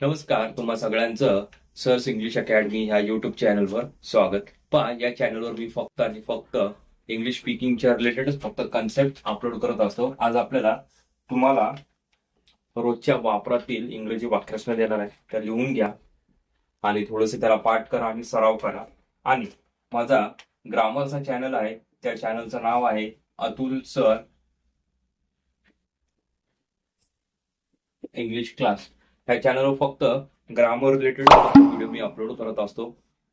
नमस्कार तुम्हा सगळ्यांचं सर्स इंग्लिश अकॅडमी ह्या युट्यूब चॅनलवर स्वागत. पहा या चॅनलवर मी फक्त आणि फक्त इंग्लिश स्पीकिंगच्या रिलेटेडच फक्त कन्सेप्ट अपलोड करत असतो. आज आपल्याला तुम्हाला रोजच्या वापरातील इंग्रजी वाक्यरचना देणार आहे. त्या लिहून घ्या आणि थोडंसं त्याला पाठ करा आणि सराव करा. आणि माझा ग्रामरचा चॅनल आहे. त्या चॅनलचं नाव आहे अतुल सर इंग्लिश क्लास ह्या चॅनलवर फक्त ग्रामर रिलेटेड व्हिडिओ मी अपलोड करत असतो.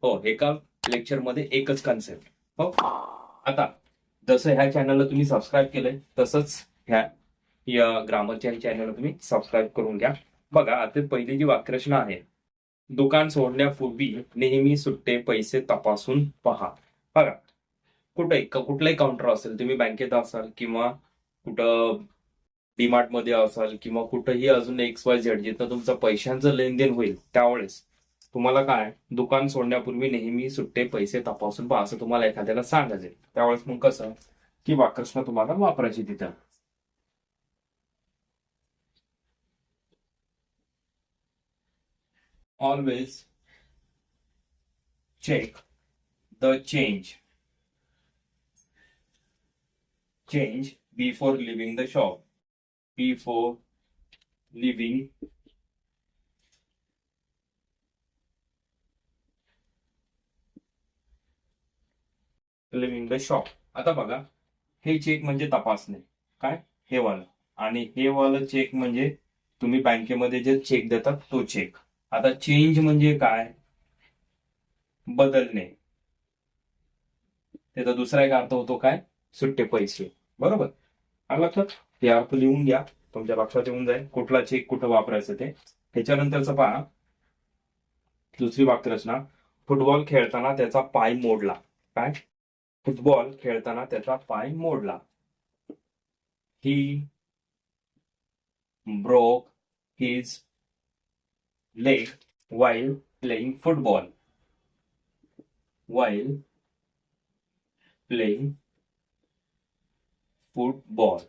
हो एका लेक्चरमध्ये एकच कन्सेप्ट हो? आता जसं ह्या चॅनलला तुम्ही सबस्क्राईब केलंय तसंच ह्या या ग्रामरच्या चॅनलला तुम्ही सबस्क्राईब करून घ्या. बघा आता पहिली जी वाक्यरचना आहे दुकान सोडण्यापूर्वी नेहमी सुट्टे पैसे तपासून पहा. बघा कुठे कुठलाही काउंटर असेल तुम्ही बँकेत असाल किंवा कुठं डीमार्टमध्ये असाल किंवा कुठंही अजून एक्स वाय झेड जिथं तुमचं पैशांचं लेनदेन होईल त्यावेळेस तुम्हाला काय? दुकान सोडण्यापूर्वी नेहमी सुट्टे पैसे तपासून पहा असं तुम्हाला एखाद्याला सांगायचे त्यावेळेस मग कसं? की वाकृष्ण तुम्हाला वापरायची तिथं. Always check the change change before leaving the shop P for living. Leaving the shop आता बघा हे चेक म्हणजे तपासणे. काय? हे वालं. आणि हे वालं चेक म्हणजे तुम्ही बँकेमध्ये जे चेक देतात तो चेक आता चेंज म्हणजे काय? बदलणे. त्याचा दुसरा एक अर्थ होतो काय? सुट्टे पैसे. बरोबर? आला तर ते अर्थ लिहून घ्या. तुमच्या लक्षात येऊन जाईल. कुठला चेक कुठं वापरायचं ते. त्याच्यानंतरचं पहा. दुसरी वाक्यरचना फुटबॉल खेळताना त्याचा पाय मोडला. काय? फुटबॉल खेळताना त्याचा पाय मोडला. He broke his leg while playing football while playing football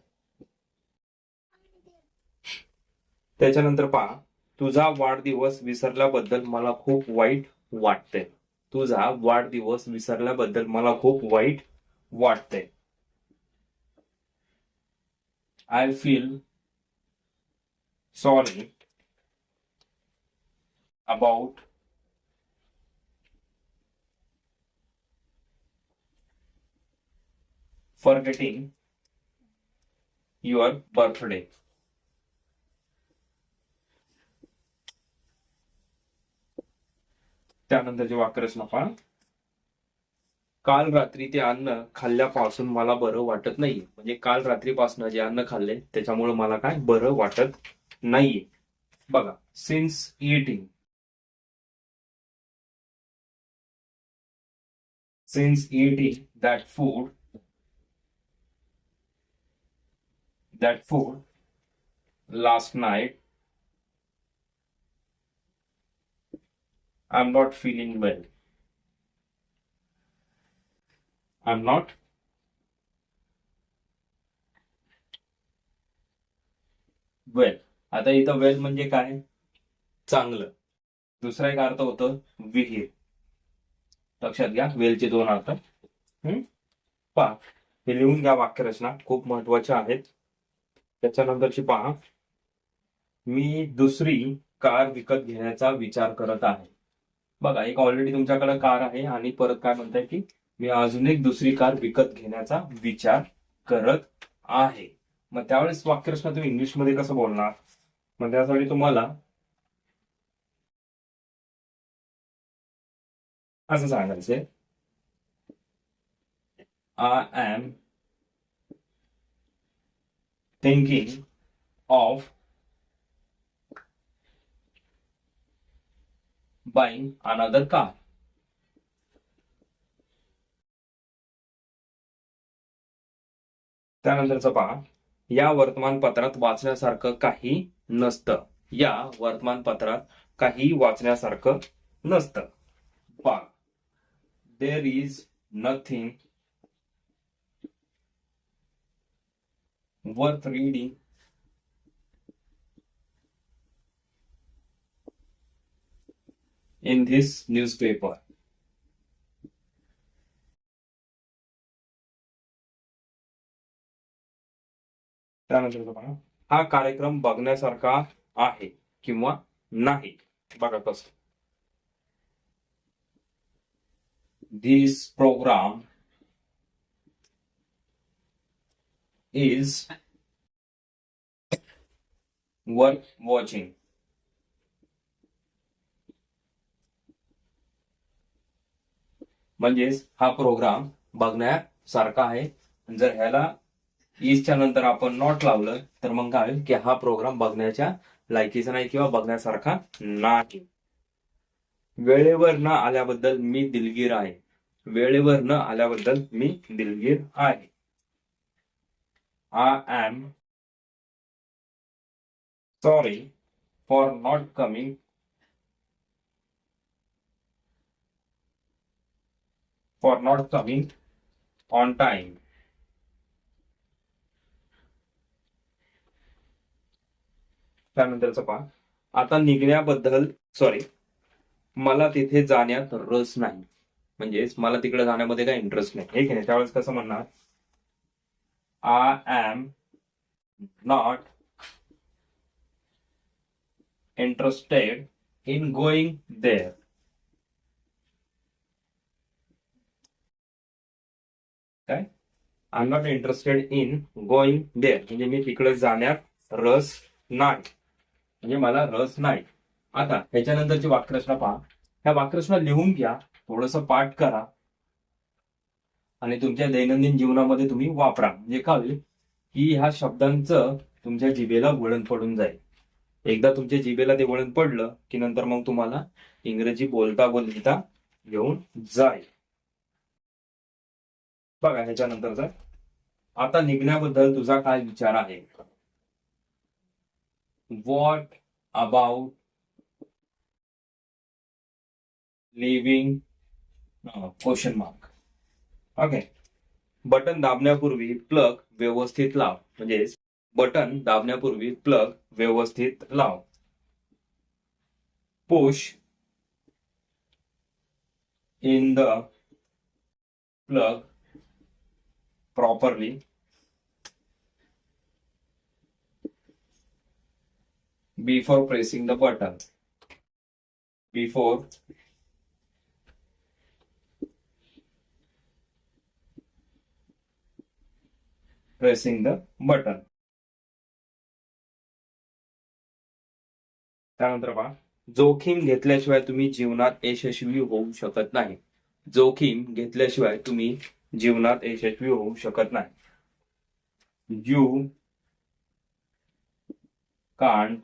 त्याच्यानंतर पहा तुझा वाढदिवस विसरल्याबद्दल मला खूप वाईट वाटतंय. तुझा वाढदिवस विसरल्याबद्दल मला खूप वाईट वाटतंय. I feel sorry about forgetting your birthday त्यानंतर जे वाक्यरचना पहा काल रात्री ते अन्न खाल्ल्यापासून मला बरं वाटत नाही म्हणजे काल रात्रीपासून जे अन्न खाल्ले त्याच्यामुळे मला काय बरं वाटत नाहीये बघा since eating since eating that food that food last night. I'm not feeling well. I'm not. Well आता इथं वेल म्हणजे काय? चांगलं. दुसरा एक अर्थ होतं विहीर. लक्षात घ्या वेलचे दोन अर्थ. हम्म? पहा हे लिहून घ्या वाक्यरचना खूप महत्त्वाच्या आहेत. त्याच्यानंतरची पहा. मी दुसरी कार विकत घेण्याचा विचार करत आहे. बघा एक ऑलरेडी तुमच्याकडे कार आहे आणि परत काय म्हणताय की मी अजून एक दुसरी कार विकत घेण्याचा विचार करत आहे. मग त्यावेळेस वाक्यरचना तुम्ही इंग्लिशमध्ये कसं बोलणार? मग त्यासाठी तुम्हाला असं सांगायचंय I am thinking of buying another car. त्यानंतरचं पहा. या वर्तमानपत्रात वाचण्यासारखं काही नसतं. या वर्तमानपत्रात काही वाचण्यासारखं नसतं. पहा. There is nothing worth reading in this newspaper. हा कार्यक्रम बघण्यासारखा आहे किंवा नाही. बघा कस. This programme is worth watching म्हणजेच हा प्रोग्राम बघण्यासारखा आहे. जर ह्याला ईस्टच्या नंतर आपण नॉट लावलं तर मग काय होईल की हा प्रोग्राम बघण्याच्या लायकीचा नाही किंवा बघण्यासारखा नाही. वेळेवर न आल्याबद्दल मी दिलगीर आहे. वेळेवर न आल्याबद्दल मी दिलगीर आहे. I am sorry for not coming for not coming on time त्यानंतरचं पहा. आता निघण्याबद्दल सॉरी मला तिथे जाण्यात रस नाही. म्हणजेच मला तिकडे जाण्यामध्ये काही इंटरेस्ट नाही. हे की नाही? त्यावेळेस कसं म्हणणार? I am not interested in going there काय I am not interested in going there म्हणजे मी तिकडे जाण्यात रस नाही. म्हणजे मला रस नाही. आता ह्याच्यानंतरची वाक्यरचना पहा. ह्या वाक्यरचना लिहून घ्या. थोडस पाठ करा. आणि तुमच्या दैनंदिन जीवनामध्ये तुम्ही वापरा. म्हणजे काय होईल? की ह्या शब्दांचं तुमच्या जिभेला वळण पडून जाईल. एकदा तुमच्या जिभेला ते वळण पडलं की नंतर मग तुम्हाला इंग्रजी बोलता बोलता येऊन जाईल. बघा ह्याच्यानंतरचा. आता निघण्याबद्दल तुझा काय विचार आहे? What about leaving question mark okay button दाबण्यापूर्वी plug व्यवस्थित लाव. म्हणजे बटन दाबण्यापूर्वी प्लग व्यवस्थित लाव. Push in the plug properly before pressing the button. Before pressing the button. त्यानंतर पहा जोखीम घेतल्याशिवाय तुम्ही जीवनात यशस्वी होऊ शकत नाही. जोखीम घेतल्याशिवाय तुम्ही जीवनात यशस्वी होऊ शकत नाही. You can't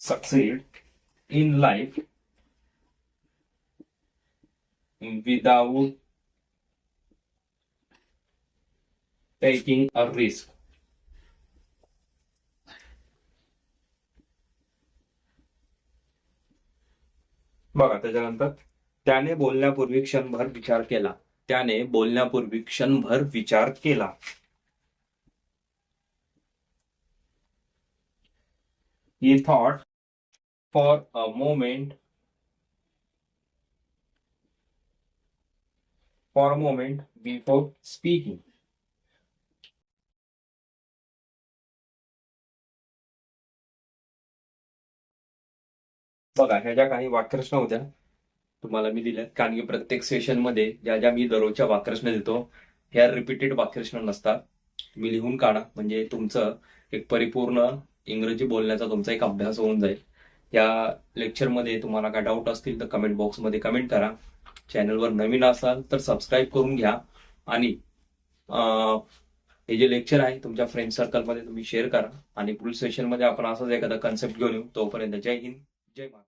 succeed in life without taking a risk बघा त्याच्यानंतर त्याने बोलण्यापूर्वी क्षणभर विचार केला. त्याने बोलण्यापूर्वी क्षणभर विचार केला. He thought for a moment, for a moment before speaking. बघा ह्या ज्या काही वाक्यरचना होत्या. तुम्हाला मी दिल्यात. कारण की प्रत्येक सेशनमध्ये ज्या ज्या मी दररोजच्या वाक्यरचना देतो ह्या रिपीटेड वाक्यरचना नसतात. तुम्ही लिहून काढा. म्हणजे तुमचं एक परिपूर्ण इंग्रजी बोलण्याचा तुमचा एक अभ्यास होऊन जाईल. या लेक्चरमध्ये तुम्हाला काय डाऊट असतील तर कमेंट बॉक्समध्ये कमेंट करा. चॅनलवर नवीन असाल तर सबस्क्राईब करून घ्या. आणि हे जे लेक्चर आहे तुमच्या फ्रेंड सर्कलमध्ये तुम्ही शेअर करा. आणि पुढील सेशनमध्ये आपण असाच एखादा कन्सेप्ट घेऊन येऊ. तोपर्यंत जय हिंद जय महाराष्ट्र